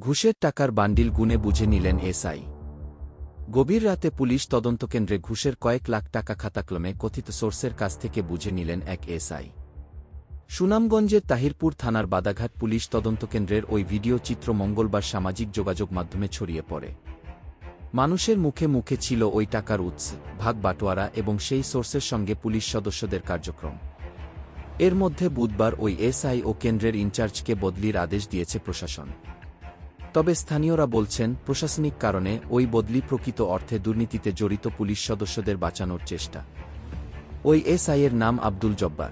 ঘুষের টাকার বান্ডিল গুনে বুঝে নিলেন এসআই। গভীর রাতে পুলিশ তদন্তকেন্দ্রে ঘুষের কয়েক লাখ টাকা খাতাক্রমে কথিত সোর্সের কাছ থেকে বুঝে নিলেন এক এসআই। সুনামগঞ্জের তাহিরপুর থানার বাদাঘাট পুলিশ তদন্তকেন্দ্রের ওই ভিডিও চিত্র মঙ্গলবার সামাজিক যোগাযোগ মাধ্যমে ছড়িয়ে পড়ে। মানুষের মুখে মুখে ছিল ওই টাকার উৎস, ভাগ বাটোয়ারা এবং সেই সোর্সের সঙ্গে পুলিশ সদস্যদের কার্যক্রম। এর মধ্যে বুধবার ওই এসআই ও কেন্দ্রের ইনচার্জকে বদলির আদেশ দিয়েছে প্রশাসন। তবে স্থানীয়রা বলছেন, প্রশাসনিক কারণে ওই বদলি প্রকৃত অর্থে দুর্নীতিতে জড়িত পুলিশ সদস্যদের বাঁচানোর চেষ্টা। ওই এসআই এর নাম আব্দুল জব্বার।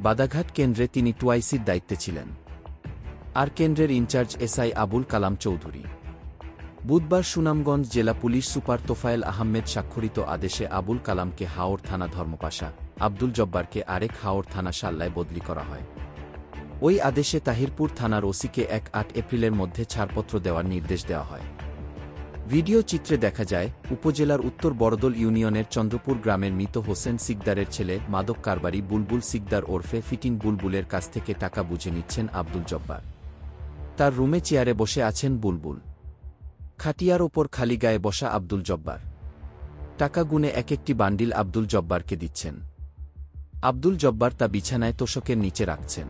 বাদাঘাট কেন্দ্রে তিনি টুয়াইসির দায়িত্বে ছিলেন। আর কেন্দ্রের ইনচার্জ এসআই আবুল কালাম চৌধুরী। বুধবার সুনামগঞ্জ জেলা পুলিশ সুপার তোফায়েল আহমেদ স্বাক্ষরিত আদেশে আবুল কালামকে হাওর থানা ধর্মপাশা, আব্দুল জব্বারকে আরেক হাওর থানা সাল্লায় বদলি করা হয়। ওই আদেশে তাহিরপুর থানার ওসিকে এক আট এপ্রিলের মধ্যে ছাড়পত্র দেওয়ার নির্দেশ দেওয়া হয়। ভিডিও চিত্রে দেখা যায়, উপজেলার উত্তর বড়দল ইউনিয়নের চন্দ্রপুর গ্রামের মৃত হোসেন সিকদারের ছেলে মাদক কারবারি বুলবুল সিকদার ওরফে ফিটিং বুলবুলের কাছ থেকে টাকা বুঝে নিচ্ছেন আব্দুল জব্বার। তার রুমে চেয়ারে বসে আছেন বুলবুল। খাটিয়ার ওপর খালি গায়ে বসা আব্দুল জব্বার। টাকা গুনে এক একটি বান্ডিল আব্দুল জব্বারকে দিচ্ছেন। আব্দুল জব্বার তা বিছানায় তোষকের নিচে রাখছেন।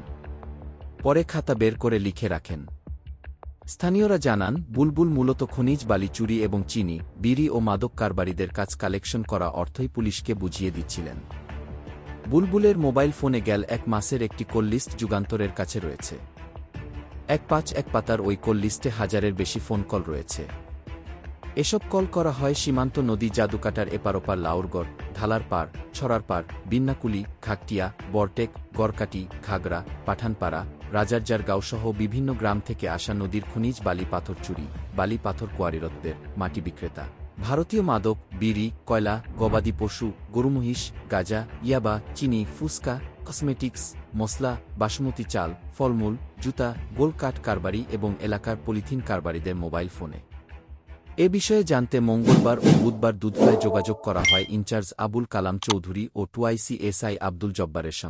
পরে খাতা বের করে লিখে রাখেন। স্থানীয়রা জানান, বুলবুল মূলত খনিজ বালি চুরি এবং চিনি, বিড়ি ও মাদক কারবারিদের কাজ কালেকশন করা অর্থই পুলিশকে বুঝিয়ে দিচ্ছিলেন। বুলবুলের মোবাইল ফোনে গেল এক মাসের একটি কললিস্ট যুগান্তরের কাছে রয়েছে। এক পাঁচ এক পাতার ওই কললিস্টে হাজারের বেশি ফোন কল রয়েছে। এসব কল করা হয় সীমান্ত নদী জাদুকাটার এপারোপার লাউরগড় ঢালার পার ছড়ার পার বিন্নাকুলি, খাকটিয়া, বরটেক, গড়কাটি খাগড়া পাঠানপাড়া রাজারজারগাঁও সহ বিভিন্ন গ্রাম থেকে আসা নদীর খনিজ বালি পাথর চুরি, বালি পাথর কোয়ারিরত্বের মাটি বিক্রেতা। ভারতীয় মাদক, বিড়ি, কয়লা, গবাদি পশু গরুমহিষ গাজা, ইয়াবা, চিনি ফুসকা কসমেটিক্স মশলা বাসমতি চাল, ফলমূল, জুতা, গোলকাঠ কারবারি এবং এলাকার পলিথিন কারবারিদের মোবাইল ফোনে। এ বিষয়ে জানতে মঙ্গলবার ও বুধবার দুধকায় যোগাযোগ করা হয় incharge Abul Kalam Chowdhury O two I C SI Abdul জব্বারের সঙ্গে।